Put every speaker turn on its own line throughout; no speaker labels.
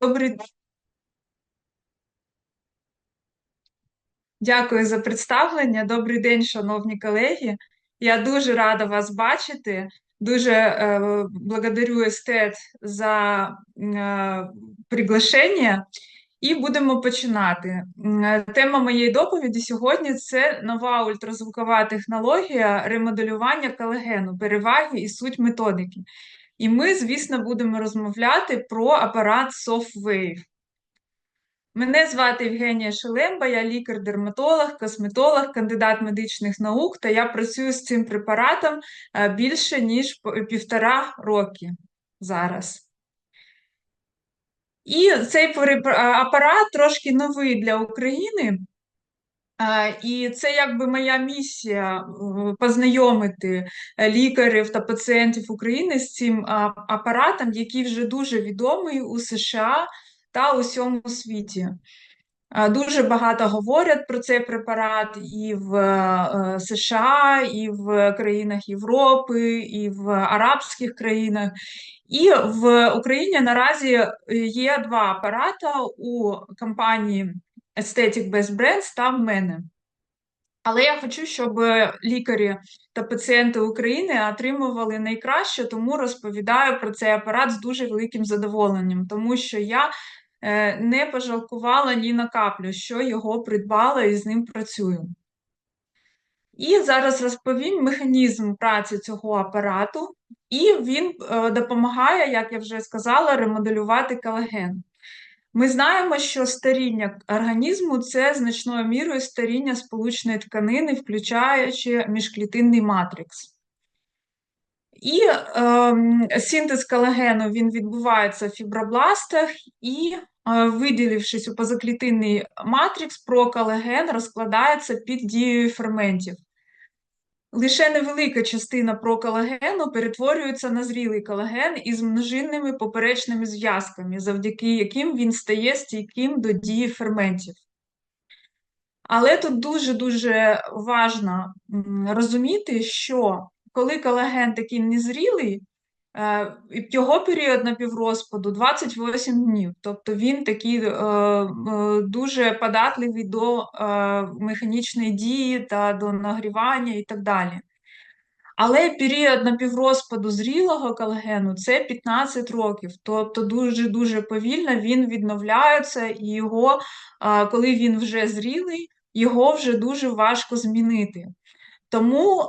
Добрий день. Дякую за представлення. Добрий день, шановні колеги. Я дуже рада вас бачити. Дуже е, благодарю естет за е, приглашення. І будемо починати. Е, Тема моєї доповіді сьогодні це нова ультразвукова технологія ремоделювання колагену, переваги і суть методики. І ми, звісно, будемо розмовляти про апарат SoftWave. Мене звати Євгенія Шелемба, я лікар-дерматолог, косметолог, кандидат медичних наук, та я працюю з цим препаратом е, більше ніж півтора роки зараз. І цей апарат трошки новий для України. І це якби моя місія познайомити лікарів та пацієнтів України з цим апаратом, який вже дуже відомий у США та у всьому світі. Дуже багато говорять про цей препарат і в е, США, і в країнах Європи, і в арабських країнах. І в Україні наразі є два апарати у компанії Aesthetic Best Brands та в мене. Але я хочу, щоб лікарі та пацієнти України отримували найкраще, тому розповідаю про цей апарат з дуже великим задоволенням, тому що я е, не пожалкувала ні на каплю, що його придбала і з ним працюю. І зараз розповім механізм праці цього апарату, і він е, допомагає, як я вже сказала, ремоделювати колаген. Ми знаємо, що старіння організму це значною мірою старіння сполучної тканини, включаючи міжклітинний матрикс. І е, синтез колагену він відбувається в фібробластах, і, е, виділившись у позаклітинний матрикс, проколаген розкладається під дією ферментів. Лише невелика частина проколагену перетворюється на зрілий колаген із множинними поперечними зв'язками, завдяки яким він стає стійким до дії ферментів. Але тут дуже-дуже важливо розуміти, що коли колаген такий незрілий, його період напіврозпаду 28 днів, тобто він такий е, е, дуже податливий до механічної дії та до нагрівання і так далі. Але період напіврозпаду зрілого колагену це 15 років, тобто дуже-дуже повільно він відновляється, і його, коли він вже зрілий, його вже дуже важко змінити. Тому е,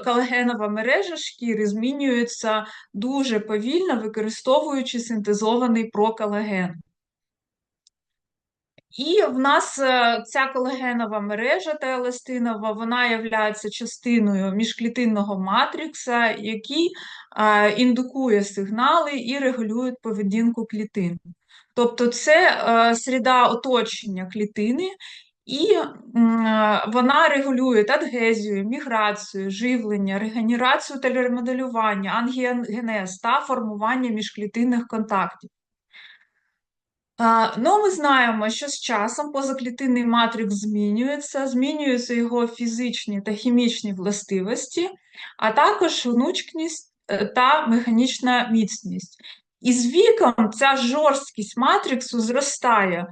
колагенова мережа шкіри змінюється дуже повільно, використовуючи синтезований проколаген. І в нас е, ця колагенова мережа та еластинова, вона є частиною міжклітинного матрикса, який е, індукує сигнали і регулює поведінку клітин. Тобто це середа оточення клітини, і вона регулює адгезію, міграцію, живлення, регенерацію та ремоделювання, ангіогенез та формування міжклітинних контактів. Ну, Ми знаємо, що з часом позаклітинний матрикс змінюється, змінюються його фізичні та хімічні властивості, а також гнучкість е, та механічна міцність. І з віком ця жорсткість матриксу зростає,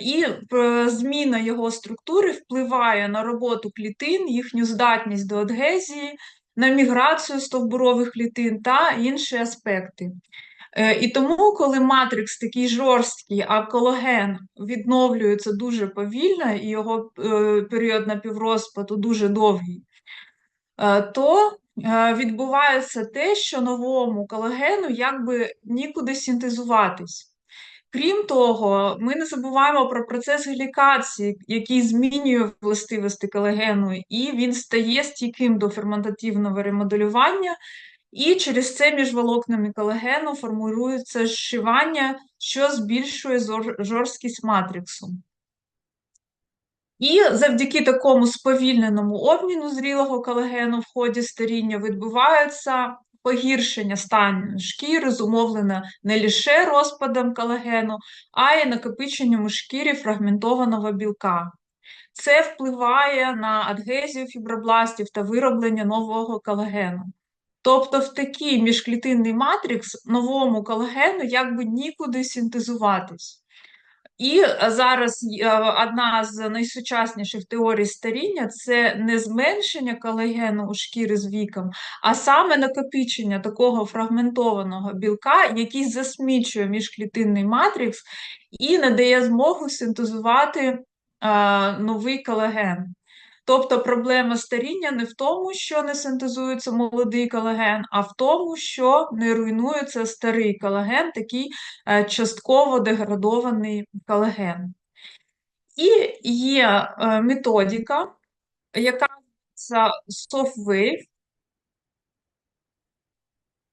і е, зміна його структури впливає на роботу клітин, їхню здатність до адгезії, на міграцію стовбурових клітин та інші аспекти. Е, і тому, коли матрикс такий жорсткий, а колаген відновлюється дуже повільно, і його період напіврозпаду дуже довгий, то відбувається те, що новому колагену якби нікуди синтезуватись. Крім того, ми не забуваємо про процес глікації, який змінює властивості колагену, і він стає стійким до ферментативного ремоделювання, і через це між волокнами колагену формується зшивання, що збільшує жорсткість матриксу. І завдяки такому сповільненому обміну зрілого колагену в ході старіння відбувається погіршення стану шкіри зумовлене не лише розпадом колагену, а й накопиченням у шкірі фрагментованого білка. Це впливає на адгезію фібробластів та вироблення нового колагену. Тобто, в такий міжклітинний матрикс новому колагену якби нікуди синтезуватись. І зараз одна з найсучасніших теорій старіння це не зменшення колагену у шкіри з віком, а саме накопичення такого фрагментованого білка, який засмічує міжклітинний матрикс і надає змогу синтезувати новий колаген. Тобто проблема старіння не в тому, що не синтезується молодий колаген, а в тому, що не руйнується старий колаген, такий е, частково деградований колаген. І є е, методика, яка називається SoftWave,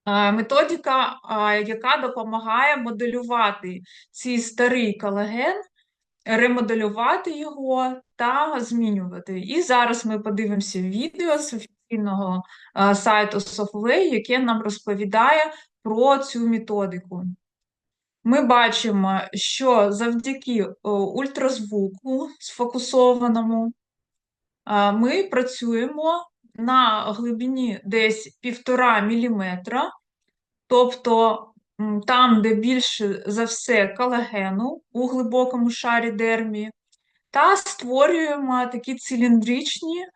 е, Методика, яка допомагає моделювати цей старий колаген ремоделювати його та змінювати. І зараз ми подивимося відео з офіційного е, сайту Softway, яке нам розповідає про цю методику. Ми бачимо, що завдяки е, ультразвуку сфокусованому е, ми працюємо на глибині десь 1,5 мм, тобто там, де більше за все колагену у глибокому шарі дермі, та створюємо такі циліндричні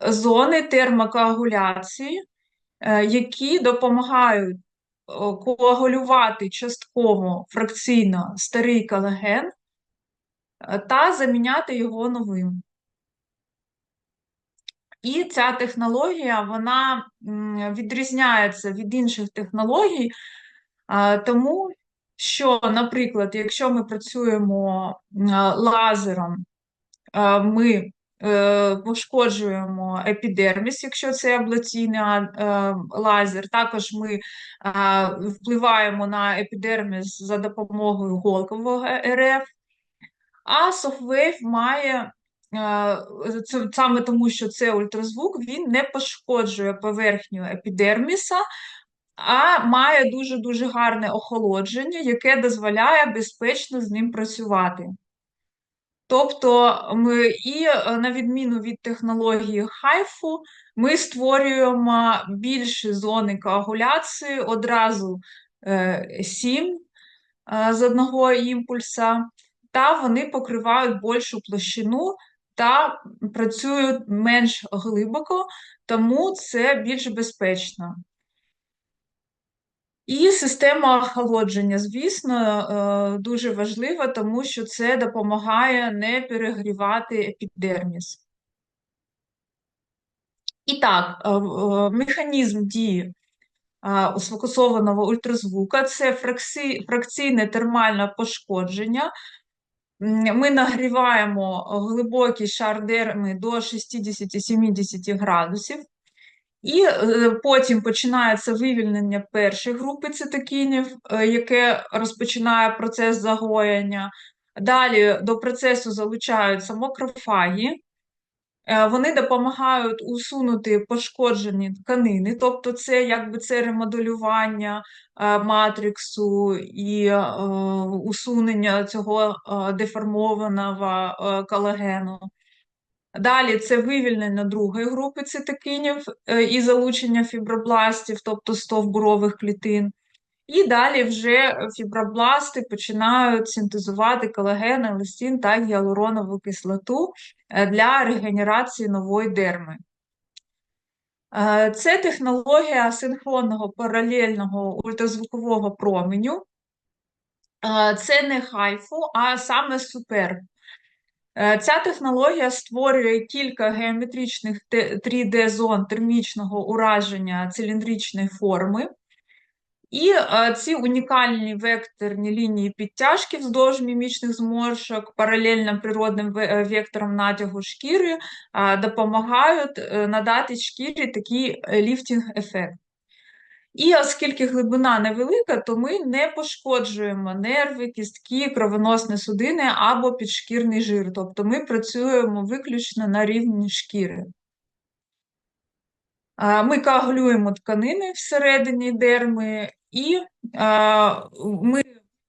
зони термокоагуляції, е, які допомагають коагулювати частково фракційно старий колаген е, та заміняти його новим. І ця технологія вона відрізняється від інших технологій, тому що, наприклад, якщо ми працюємо лазером, ми е, пошкоджуємо епідерміс, якщо це аблаційний е, лазер. Також ми впливаємо на епідерміс за допомогою голкового РФ, а SoftWave має це саме тому, що це ультразвук, він не пошкоджує поверхню епідерміса, а має дуже-дуже гарне охолодження, яке дозволяє безпечно з ним працювати. Тобто, ми, і е, на відміну від технології хайфу, ми створюємо більші зони коагуляції, одразу е, сім е, з одного імпульса, та вони покривають більшу площину та працюють менш глибоко, тому це більш безпечно. І система охолодження, звісно, е, дуже важлива, тому що це допомагає не перегрівати епідерміс. І так, е, е, механізм дії сфокусованого ультразвука це фракційне термальне пошкодження. Ми нагріваємо глибокий шар дерми до 60-70 градусів. І е, потім починається вивільнення першої групи цитокінів, е, яке розпочинає процес загоєння. Далі до процесу залучаються макрофаги, е, вони допомагають усунути пошкоджені тканини, тобто це якби це ремоделювання матриксу і усунення цього деформованого колагену. Далі це вивільнення другої групи цитокинів е, і залучення фібробластів, тобто стовбурових клітин. І далі вже фібробласти починають синтезувати колаген, еластин та гіалуронову кислоту е, для регенерації нової дерми. Е, це технологія синхронного паралельного ультразвукового променю. Це не хайфу, а саме супер. Е, ця технологія створює кілька геометричних 3D-зон термічного ураження циліндричної форми. І е, ці унікальні векторні лінії підтяжки вздовж мімічних зморшок, паралельно природним е, векторам натягу шкіри, допомагають надати шкірі такий ліфтінг-ефект. І оскільки глибина невелика, то ми не пошкоджуємо нерви, кістки, кровоносні судини або підшкірний жир. Тобто ми працюємо виключно на рівні шкіри. Ми коагулюємо тканини всередині дерми, і ми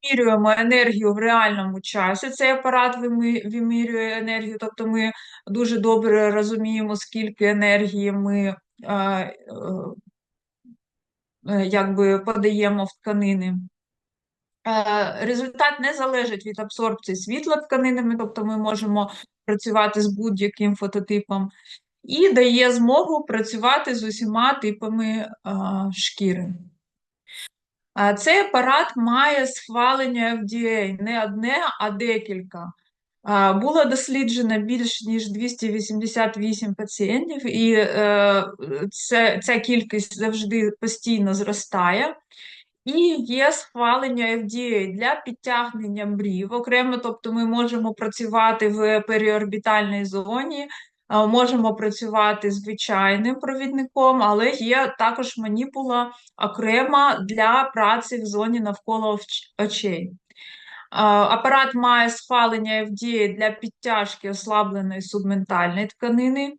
вимірюємо енергію в реальному часі. Цей апарат вимірює енергію, тобто ми дуже добре розуміємо, скільки енергії ми е, якби подаємо в тканини. Е, результат не залежить від абсорбції світла тканинами, тобто ми можемо працювати з будь-яким фототипом, і дає змогу працювати з усіма типами шкіри. Цей апарат має схвалення FDA не одне, а декілька. Було досліджено більш ніж 288 пацієнтів, і це, ця кількість завжди постійно зростає. І є схвалення FDA для підтягнення брів окремо, тобто ми можемо працювати в періорбітальній зоні, можемо працювати звичайним провідником, але є також маніпула окрема для праці в зоні навколо очей. Апарат має схвалення FDA для підтяжки ослабленої субментальної тканини,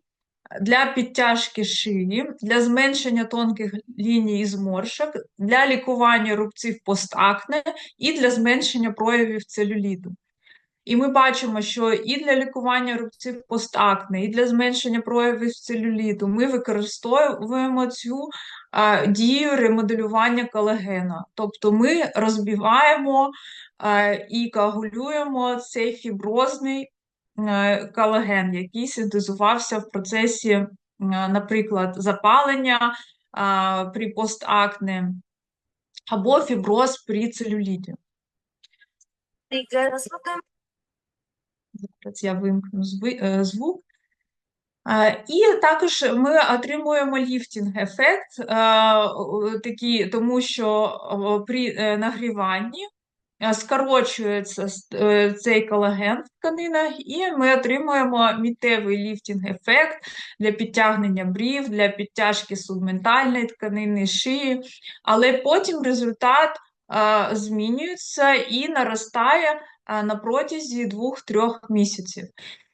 для підтяжки шиї, для зменшення тонких ліній і зморшок, для лікування рубців постакне і для зменшення проявів целюліту. І ми бачимо, що і для лікування рубців постакне, і для зменшення проявів целюліту ми використовуємо цю дію ремоделювання колагена. Тобто ми розбиваємо і коагулюємо цей фіброзний а, колаген, який синтезувався в процесі, наприклад, запалення при постакне або фіброз при целюліті. Зараз я вимкну е, звук. І також ми отримуємо ліфтінг-ефект, такий, тому що при е, нагріванні скорочується е, цей колаген в тканинах, і ми отримуємо мітевий ліфтінг-ефект для підтягнення брів, для підтяжки субментальної тканини, шиї, але потім результат змінюється і наростає на протязі двох-трьох місяців.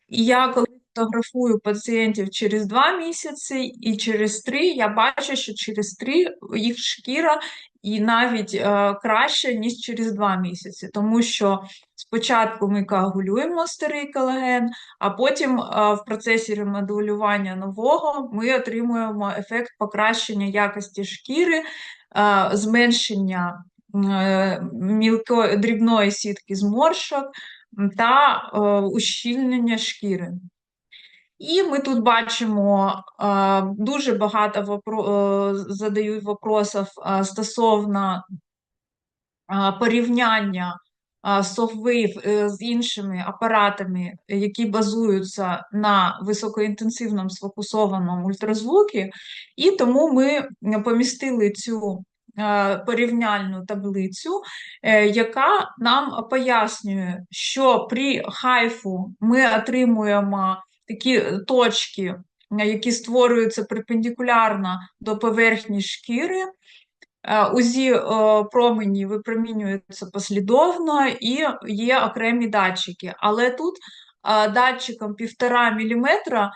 І я коли фотографую пацієнтів через два місяці і через три, я бачу, що через три їх шкіра і навіть е, краще, ніж через два місяці, тому що спочатку ми коагулюємо старий колаген, а потім е, в процесі ремоделювання нового ми отримуємо ефект покращення якості шкіри, е, зменшення Е, мілкої дрібної сітки зморшок та е, ущільнення шкіри. І ми тут бачимо е, дуже багато вопро... задають вопросів стосовно порівняння соввив з іншими апаратами, які базуються на високоінтенсивному сфокусованому ультразвукі, і тому ми помістили цю Е, порівняльну таблицю, е, яка нам пояснює, що при хайфу ми отримуємо такі точки, які створюються перпендикулярно до поверхні шкіри. Е, узі промені випромінюються послідовно і є окремі датчики. Але тут датчиком 1,5 мм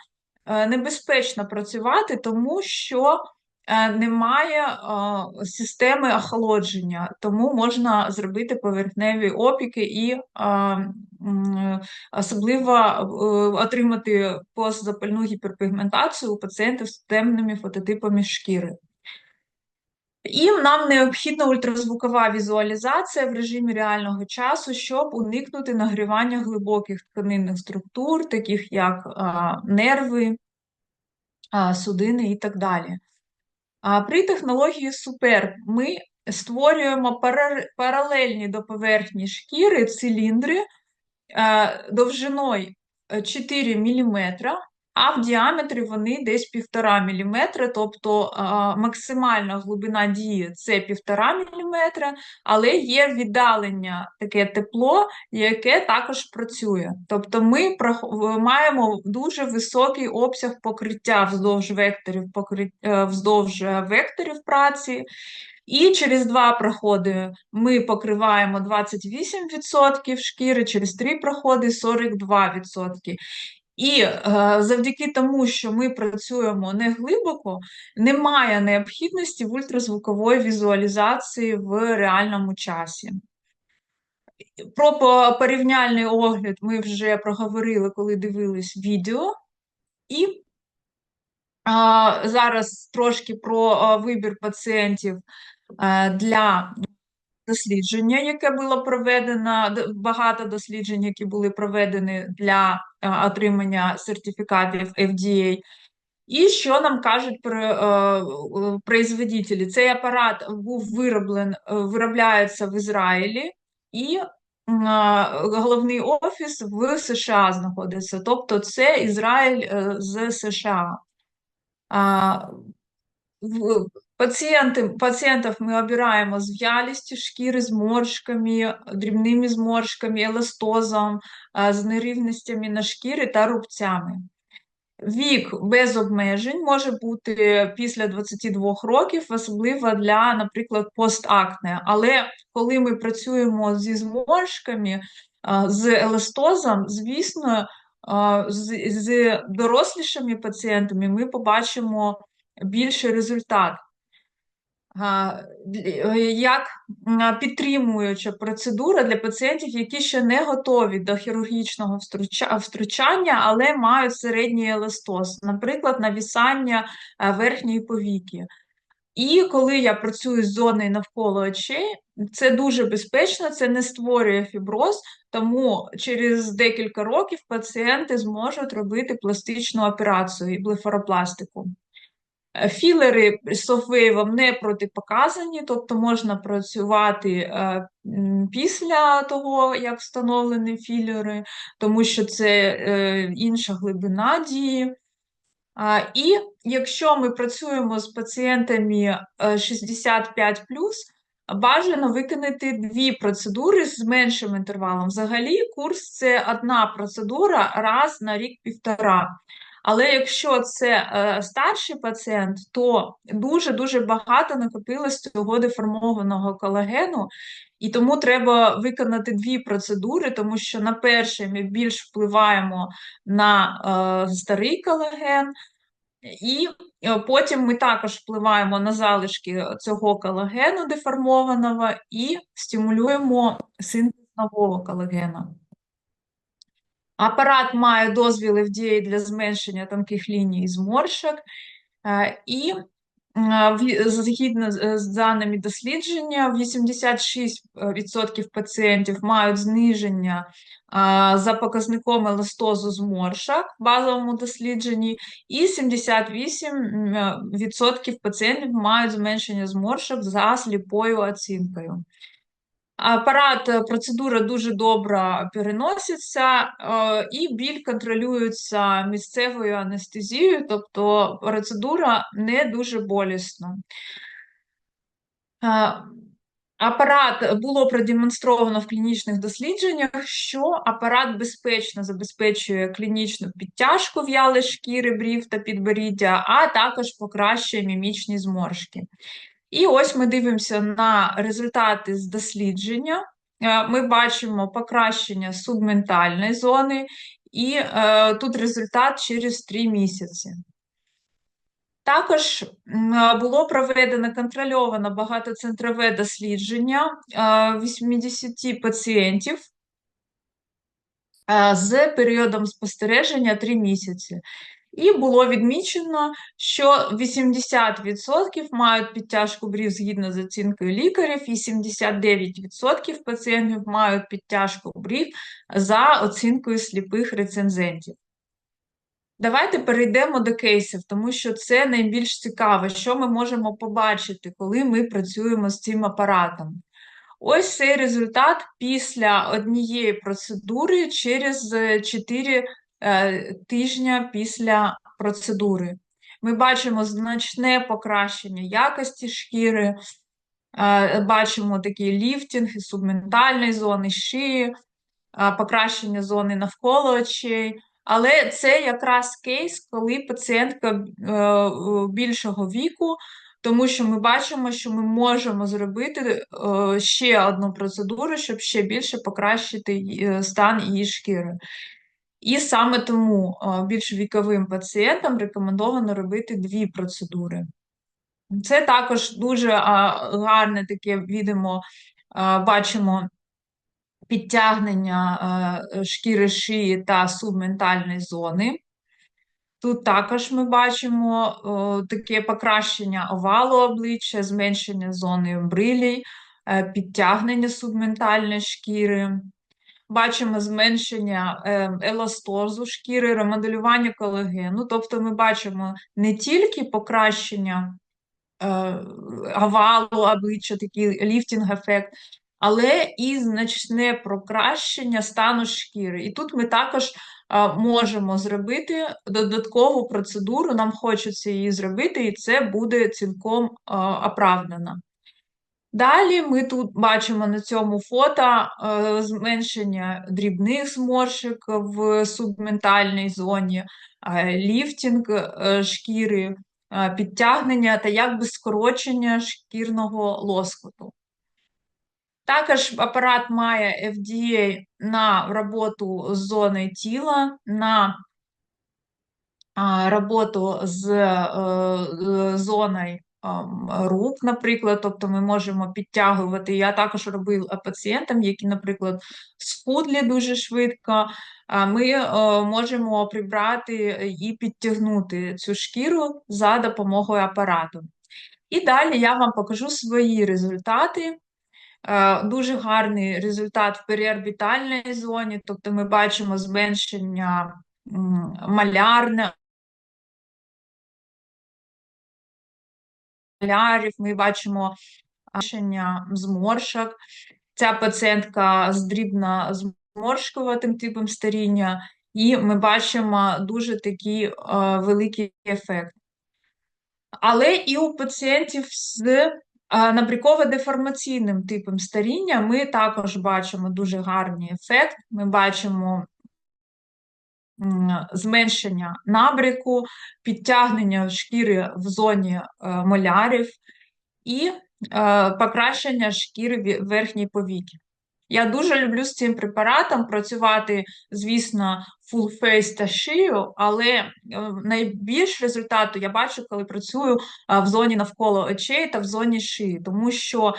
небезпечно працювати, тому що Е, немає е, системи охолодження, тому можна зробити поверхневі опіки і е, особливо отримати постзапальну гіперпігментацію у пацієнтів з темними фототипами шкіри. І нам необхідна ультразвукова візуалізація в режимі реального часу, щоб уникнути нагрівання глибоких тканинних структур, таких як а, нерви, а, судини і так далі. При технології Супер ми створюємо паралельні до поверхні шкіри циліндри довжиною 4 мм, а в діаметрі вони десь 1,5 мм, тобто максимальна глибина дії це 1,5 мм, але є віддалення таке тепло, яке також працює. Тобто ми маємо дуже високий обсяг покриття вздовж векторів, покриття, вздовж векторів праці. І через два проходи ми покриваємо 28% шкіри, через три проходи 42%. І е, завдяки тому, що ми працюємо не глибоко, немає необхідності в ультразвукової візуалізації в реальному часі. Про порівняльний огляд ми вже проговорили, коли дивились відео. І Зараз трошки про вибір пацієнтів е, для дослідження, яке було проведено, багато досліджень, які були проведені для е, отримання сертифікатів FDA. І що нам кажуть про е, производителі? Цей апарат був вироблен, виробляється в Ізраїлі, і головний офіс в США знаходиться. Тобто, це Ізраїль з США. Пацієнти, Пацієнтів ми обираємо з в'ялістю шкіри, з моршками, дрібними зморшками, еластозом, з нерівностями на шкірі та рубцями. Вік без обмежень може бути після 22 років, особливо для, наприклад, постакне. Але коли ми працюємо зі зморшками, з еластозом, звісно, з, з дорослішими пацієнтами ми побачимо більший результат. Як підтримуюча процедура для пацієнтів, які ще не готові до хірургічного втручання, але мають середній еластоз, наприклад, навісання верхньої повіки. І коли я працюю з зоною навколо очей, це дуже безпечно, це не створює фіброз, тому через декілька років пацієнти зможуть робити пластичну операцію і блефаропластику. Е, філери софтвейвом не протипоказані, тобто можна працювати е, після того, як встановлені філери, тому що це е, інша глибина дії. І якщо ми працюємо з пацієнтами 65 бажано виконати дві процедури з меншим інтервалом. Взагалі, курс це одна процедура раз на рік-півтора. Але якщо це е, старший пацієнт, то дуже-дуже багато накопилось цього деформованого колагену, і тому треба виконати дві процедури, тому що на перше ми більш впливаємо на е, старий колаген, і е, потім ми також впливаємо на залишки цього колагену деформованого і стимулюємо синтез нового колагену. Апарат має дозвіл FDA для зменшення тонких ліній зморшок, е, і згідно з даними дослідження, 86% пацієнтів мають зниження за показником еластозу зморшок в базовому дослідженні, і 78% пацієнтів мають зменшення зморшок за сліпою оцінкою. Апарат, е, процедура дуже добре переноситься, е, і біль контролюється місцевою анестезією, тобто процедура не дуже болісна. Е, апарат було продемонстровано в клінічних дослідженнях, що апарат безпечно забезпечує клінічну підтяжку в'яли шкіри, брів та підборіддя, а також покращує мімічні зморшки. І ось ми дивимося на результати з дослідження. Е, ми бачимо покращення субментальної зони, і е, тут результат через 3 місяці. Також було проведено контрольоване багатоцентрове дослідження 80 е, пацієнтів е, з періодом спостереження 3 місяці. І було відмічено, що 80% мають підтяжку брів згідно з оцінкою лікарів, і 79% пацієнтів мають підтяжку брів за оцінкою сліпих рецензентів. Давайте перейдемо до кейсів, тому що це найбільш цікаво, що ми можемо побачити, коли ми працюємо з цим апаратом. Ось цей результат після однієї процедури через 4 Е, тижня після процедури. Ми бачимо значне покращення якості шкіри, е, бачимо такі ліфтинги субментальної зони шиї, е, покращення зони навколо очей. Але це якраз кейс, коли пацієнтка більшого віку, тому що ми бачимо, що ми можемо зробити ще одну процедуру, щоб ще більше покращити стан її шкіри. І саме тому більш віковим пацієнтам рекомендовано робити дві процедури. Це також дуже гарне таке відомо, бачимо підтягнення шкіри шиї та субментальної зони. Тут також ми бачимо таке покращення овалу обличчя, зменшення зони брилій, е, підтягнення субментальної шкіри. Бачимо зменшення е, еластозу шкіри, ремоделювання колагену. Тобто ми бачимо не тільки покращення е, овалу обличчя, такий ліфтінг-ефект, але і значне покращення стану шкіри. І тут ми також е, можемо зробити додаткову процедуру, нам хочеться її зробити, і це буде цілком е, оправдано. Далі ми тут бачимо на цьому фото е, зменшення дрібних зморшок в субментальній зоні, е, ліфтінг е, шкіри, підтягнення та якби скорочення шкірного лоскуту. Також апарат має FDA на роботу з зоною тіла, на роботу з зоною рук, наприклад, тобто ми можемо підтягувати. Я також робила пацієнтам, які, наприклад, схудлі дуже швидко. Ми е, можемо прибрати і підтягнути цю шкіру за допомогою апарату. І далі я вам покажу свої результати. Е, Дуже гарний результат в періорбітальній зоні, тобто ми бачимо зменшення малярне, малярів, ми бачимо зменшення зморшок. Ця пацієнтка з дрібно зморшкуватим типом старіння, і ми бачимо дуже такий е, великий ефект. Але і у пацієнтів з набряково-деформаційним типом старіння ми також бачимо дуже гарний ефект. Ми бачимо зменшення набряку, підтягнення шкіри в зоні е, молярів і е, покращення шкіри верхньої повіки. Я дуже люблю з цим препаратом працювати, звісно, full face та шию, але е, найбільш результату я бачу, коли працюю в зоні навколо очей та в зоні шиї, тому що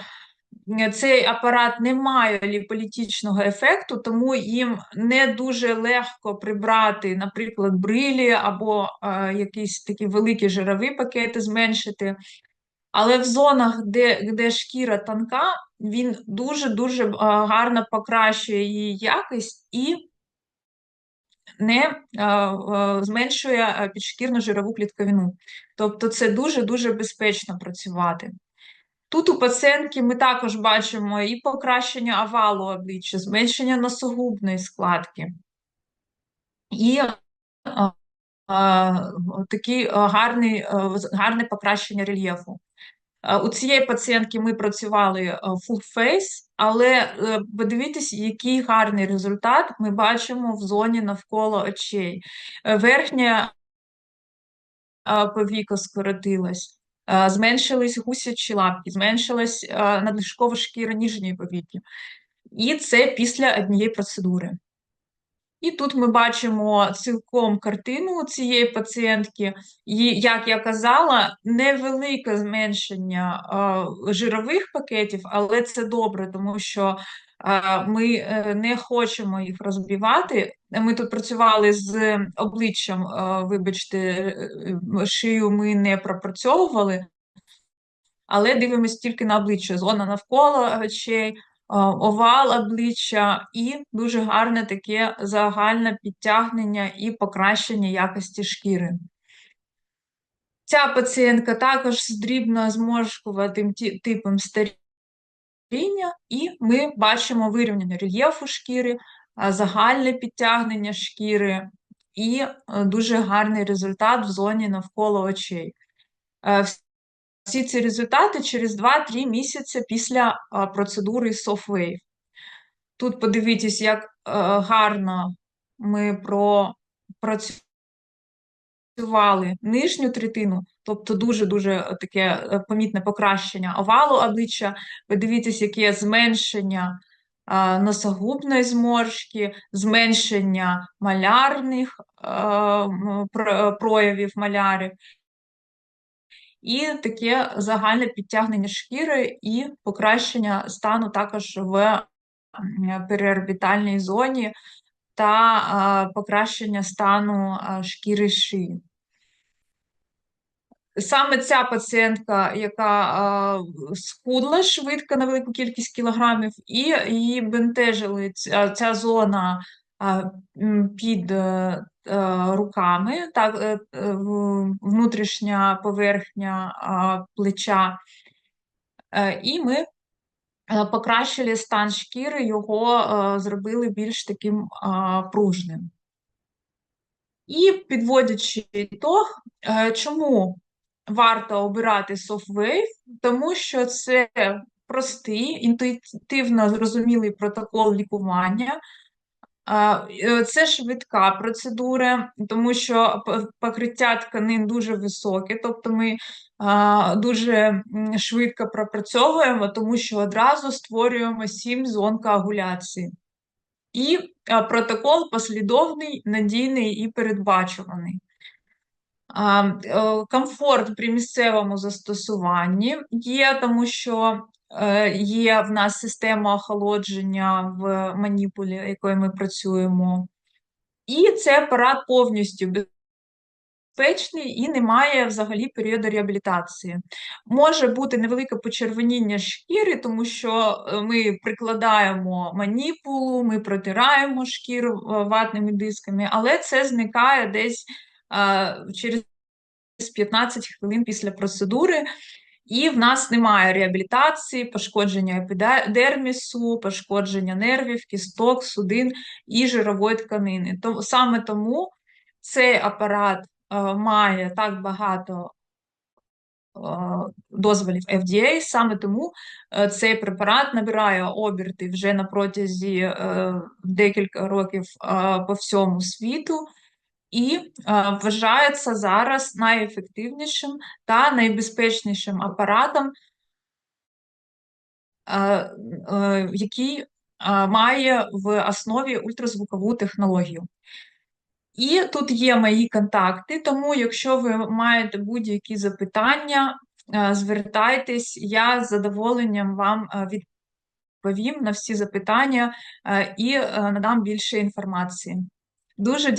цей апарат не має ліполітичного ефекту, тому їм не дуже легко прибрати, наприклад, брилі або е, якісь такі великі жирові пакети зменшити. Але в зонах, де, де шкіра тонка, він дуже-дуже гарно покращує її якість і не а, а, зменшує підшкірну жирову клітковину. Тобто це дуже-дуже безпечно працювати. Тут у пацієнтки ми також бачимо і покращення овалу обличчя, зменшення носогубної складки. І а, а, такий гарний, гарне покращення рельєфу. Е, у цієї пацієнтки ми працювали е, full face, але е, подивіться, який гарний результат ми бачимо в зоні навколо очей. Верхня повіка скоротилась, зменшились гусячі лапки, зменшилась надлишкова шкіра ніжньої повіки. І це після однієї процедури. І тут ми бачимо цілком картину цієї пацієнтки, і, як я казала, невелике зменшення е, жирових пакетів, але це добре, тому що е, ми е, не хочемо їх розбивати. Ми тут працювали з обличчям, е, вибачте, шию ми не пропрацьовували, але дивимося тільки на обличчя, зона навколо очей овал обличчя і дуже гарне таке загальне підтягнення і покращення якості шкіри. Ця пацієнтка також з дрібно зморшкуватим типом старіння, і ми бачимо вирівняння рельєфу шкіри, загальне підтягнення шкіри і е, дуже гарний результат в зоні навколо очей. Е, всі ці результати через 2-3 місяці після процедури SoftWave. Тут подивіться, як е, гарно ми пропрацювали нижню третину, тобто дуже-дуже таке е, помітне покращення овалу обличчя. Подивіться, яке зменшення носогубної зморшки, зменшення малярних е, проявів малярів і таке загальне підтягнення шкіри і покращення стану також в переорбітальній зоні та покращення стану шкіри шиї. Саме ця пацієнтка, яка е, схудла швидко на велику кількість кілограмів, і її бентежили ця, ця зона е, під е, е, руками, так, е, е, внутрішня поверхня е, плеча. Е, І ми е, покращили стан шкіри, його е, зробили більш таким е, пружним. І підводячи ітог, е, чому варто обирати SoftWave? Тому що це простий, інтуїтивно зрозумілий протокол лікування. Е, Це швидка процедура, тому що покриття тканин дуже високе, тобто ми дуже швидко пропрацьовуємо, тому що одразу створюємо сім зон коагуляції. І протокол послідовний, надійний і передбачуваний. Е, Комфорт при місцевому застосуванні є, тому що е, є в нас система охолодження в маніпулі, якою ми працюємо. І цей апарат повністю безпечний і немає взагалі періоду реабілітації. Може бути невелике почервоніння шкіри, тому що е, ми прикладаємо маніпулу, ми протираємо шкіру ватними дисками, але це зникає десь через 15 хвилин після процедури. І в нас немає реабілітації, пошкодження епідермісу, пошкодження нервів, кісток, судин і жирової тканини. То, саме тому цей апарат е, має так багато е, дозволів FDA, саме тому е, цей препарат набирає оберти вже на протязі е, декілька років е, по всьому світу. І е, вважається зараз найефективнішим та найбезпечнішим апаратом, е, е, який має в основі ультразвукову технологію. І тут є мої контакти, тому якщо ви маєте будь-які запитання, звертайтесь, я з задоволенням вам відповім на всі запитання і надам більше інформації. Дуже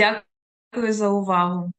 дякую за увагу.